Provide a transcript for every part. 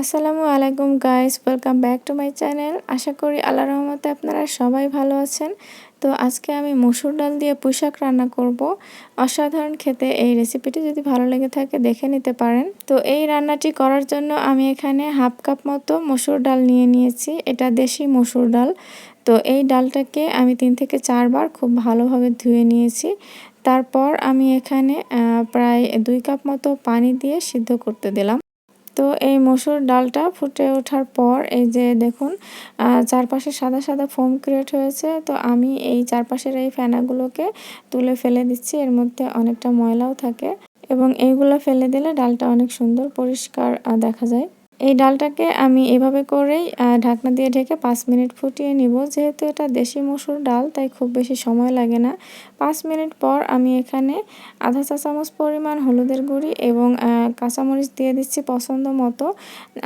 আসসালামু আলাইকুম guys welcome back to my channel আশা করি আল্লাহ রহমতে আপনারা সবাই ভালো আছেন। তো আজকে আমি মসুর ডাল দিয়ে পুঁইশাক রান্না করব। অসাধারণ খেতে এই রেসিপিটি যদি ভালো লেগে থাকে দেখে নিতে পারেন। তো এই রান্নাটি করার জন্য আমি এখানে হাফ কাপ মতো মসুর ডাল নিয়ে নিয়েছি। এটা দেশি মসুর ডাল। তো এই ডালটাকে আমি তিন থেকে চারবার খুব ভালোভাবে ধুয়ে নিয়েছি। তারপর আমি এখানে প্রায় দুই কাপ মতো পানি দিয়ে সিদ্ধ করতে দিলাম। তো এই মসুর ডালটা ফুটে ওঠার পর এই যে দেখুন চারপাশে সাদা সাদা ফোম ক্রিয়েট হয়েছে। তো আমি এই চারপাশের এই ফেনাগুলোকে তুলে ফেলে দিচ্ছি। এর মধ্যে অনেকটা ময়লাও থাকে এবং এইগুলো ফেলে দিলে ডালটা অনেক সুন্দর, পরিষ্কার দেখা যায়। এই ডালটাকে আমি এভাবে করেই ঢাকনা দিয়ে ঢেকে পাঁচ মিনিট ফুটিয়ে নিব। যেহেতু এটা দেশি মসুর ডাল, তাই খুব বেশি সময় লাগে না। পাঁচ মিনিট পর আমি এখানে আধা চা চামচ পরিমাণ হলুদের গুঁড়ি এবং কাঁচামরিচ দিয়ে দিচ্ছি পছন্দ মতো।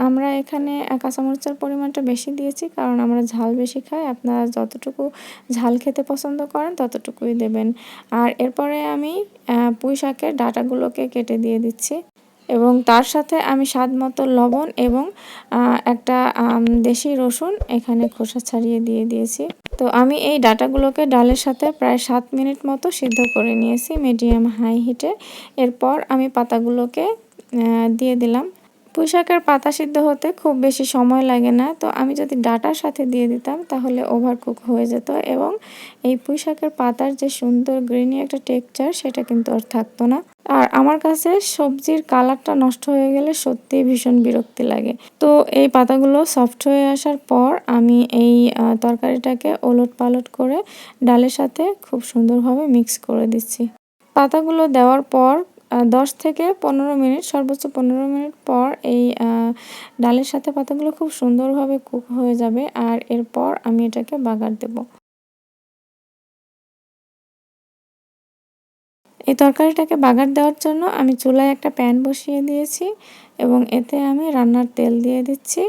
আমরা এখানে কাঁচামরিচের পরিমাণটা বেশি দিয়েছি কারণ আমরা ঝাল বেশি খাই। আপনারা যতটুকু ঝাল খেতে পছন্দ করেন ততটুকুই দেবেন। আর এরপরে আমি পুঁই শাকের ডাটাগুলোকে কেটে দিয়ে দিচ্ছি। এবং তার সাথে আমি স্বাদ মতো লবণ এবং একটা দেশি রসুন এখানে খোসা ছাড়িয়ে দিয়ে দিয়েছি। তো আমি এই ডাটাগুলোকে ডালের সাথে প্রায় সাত মিনিট মতো সিদ্ধ করে নিয়েছি মিডিয়াম হাই হিটে। এরপর আমি পাতাগুলোকে দিয়ে দিলাম। পুঁইশাকের পাতা সিদ্ধ হতে খুব বেশি সময় লাগে না। তো আমি যদি ডাটার সাথে দিয়ে দিতাম, তাহলে ওভারকুক হয়ে যেত এবং এই পুঁইশাকের পাতার যে সুন্দর গ্রিনি একটা টেক্সচার সেটা কিন্তু আর থাকতো না। আর আমার কাছে সবজির কালারটা নষ্ট হয়ে গেলে সত্যিই ভীষণ বিরক্তি লাগে। তো এই পাতাগুলো সফট হয়ে আসার পর আমি এই তরকারিটাকে ওলট পালট করে ডালের সাথে খুব সুন্দরভাবে মিক্স করে দিচ্ছি। পাতাগুলো দেওয়ার পর দশ থেকে পনেরো মিনিট, সর্বোচ্চ পনেরো মিনিট পর এই ডালের সাথে পাতাগুলো খুব সুন্দরভাবে কুক হয়ে যাবে আর এরপর আমি এটাকে বাগার দেব। এই তরকারিটাকে বাগার দেওয়ার জন্য আমি চুলায় একটা প্যান বসিয়ে দিয়েছি এবং এতে আমি রান্নার তেল দিয়ে দিচ্ছি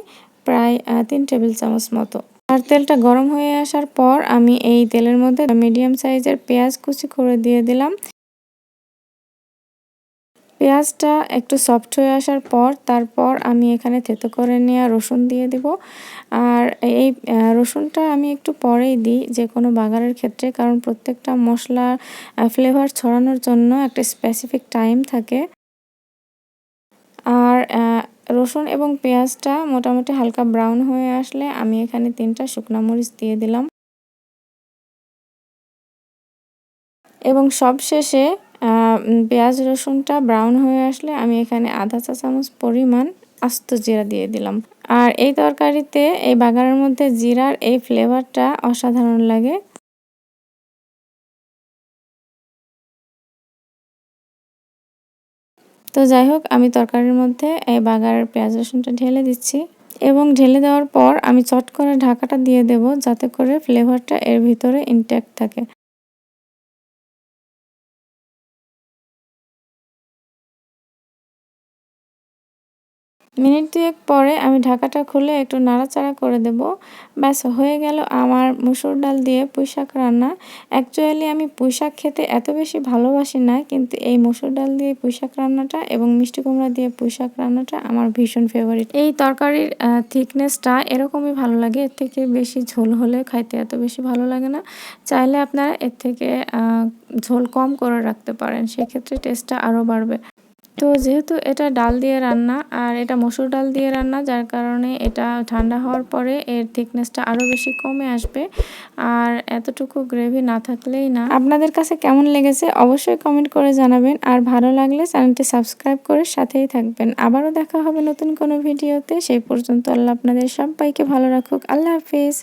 প্রায় তিন টেবিল চামচ মতো। আর তেলটা গরম হয়ে আসার পর আমি এই তেলের মধ্যে মিডিয়াম সাইজের পেঁয়াজ কুচি করে দিয়ে দিলাম। পেঁয়াজটা একটু সফট হয়ে আসার পর তারপর আমি এখানে থেতো করে নেওয়া রসুন দিয়ে দিব। আর এই রসুনটা আমি একটু পরেই দিই যে কোনো বাগারের ক্ষেত্রে, কারণ প্রত্যেকটা মশলার ফ্লেভার ছড়ানোর জন্য একটা স্পেসিফিক টাইম থাকে। আর রসুন এবং পেঁয়াজটা মোটামুটি হালকা ব্রাউন হয়ে আসলে আমি এখানে তিনটা শুকনা মরিচ দিয়ে দিলাম। এবং সব শেষে পেঁয়াজ, রসুনটা ব্রাউন হয়ে আসলে আমি এখানে আধা চা চামচ পরিমাণ আস্ত জিরা দিয়ে দিলাম। আর এই তরকারিতে, এই বাগানের মধ্যে জিরার এই ফ্লেভারটা অসাধারণ লাগে। তো যাই হোক, আমি তরকারির মধ্যে এই বাগারের পেঁয়াজ, রসুনটা ঢেলে দিচ্ছি এবং ঢেলে দেওয়ার পর আমি চট করে ঢাকাটা দিয়ে দেব যাতে করে ফ্লেভারটা এর ভিতরে ইনট্যাক্ট থাকে। মিনিট দুয়েক পরে আমি ঢাকাটা খুলে একটু নাড়াচাড়া করে দেব। ব্যাস, হয়ে গেল আমার মুসুর ডাল দিয়ে পুঁইশাক রান্না। অ্যাকচুয়ালি আমি পুঁইশাক খেতে এত বেশি ভালোবাসি না, কিন্তু এই মুসুর ডাল দিয়ে পুঁইশাক রান্নাটা এবং মিষ্টি কুমড়া দিয়ে পুঁইশাক রান্নাটা আমার ভীষণ ফেভারিট এই তরকারির থিকনেসটা এরকমই ভালো লাগে, এর থেকে বেশি ঝোল হলে খাইতে এত বেশি ভালো লাগে না। চাইলে আপনারা এর থেকে ঝোল কম করে রাখতে পারেন, সেক্ষেত্রে টেস্টটা আরও বাড়বে। তো যেহেতু এটা ডাল দিয়ে রান্না আর এটা মসুর ডাল দিয়ে রান্না, যার কারণে এটা ঠান্ডা হওয়ার পরে এর থিকনেসটা আরও বেশি কমে আসবে। আর এতটুকু গ্রেভি না থাকলেই না। আপনাদের কাছে কেমন লেগেছে অবশ্যই কমেন্ট করে জানাবেন। আর ভালো লাগলে চ্যানেলটি সাবস্ক্রাইব করে সাথেই থাকবেন। আবারও দেখা হবে নতুন কোনো ভিডিওতে সেই পর্যন্ত আল্লাহ আপনাদের সবাইকে ভালো রাখুক। আল্লাহ হাফিজ।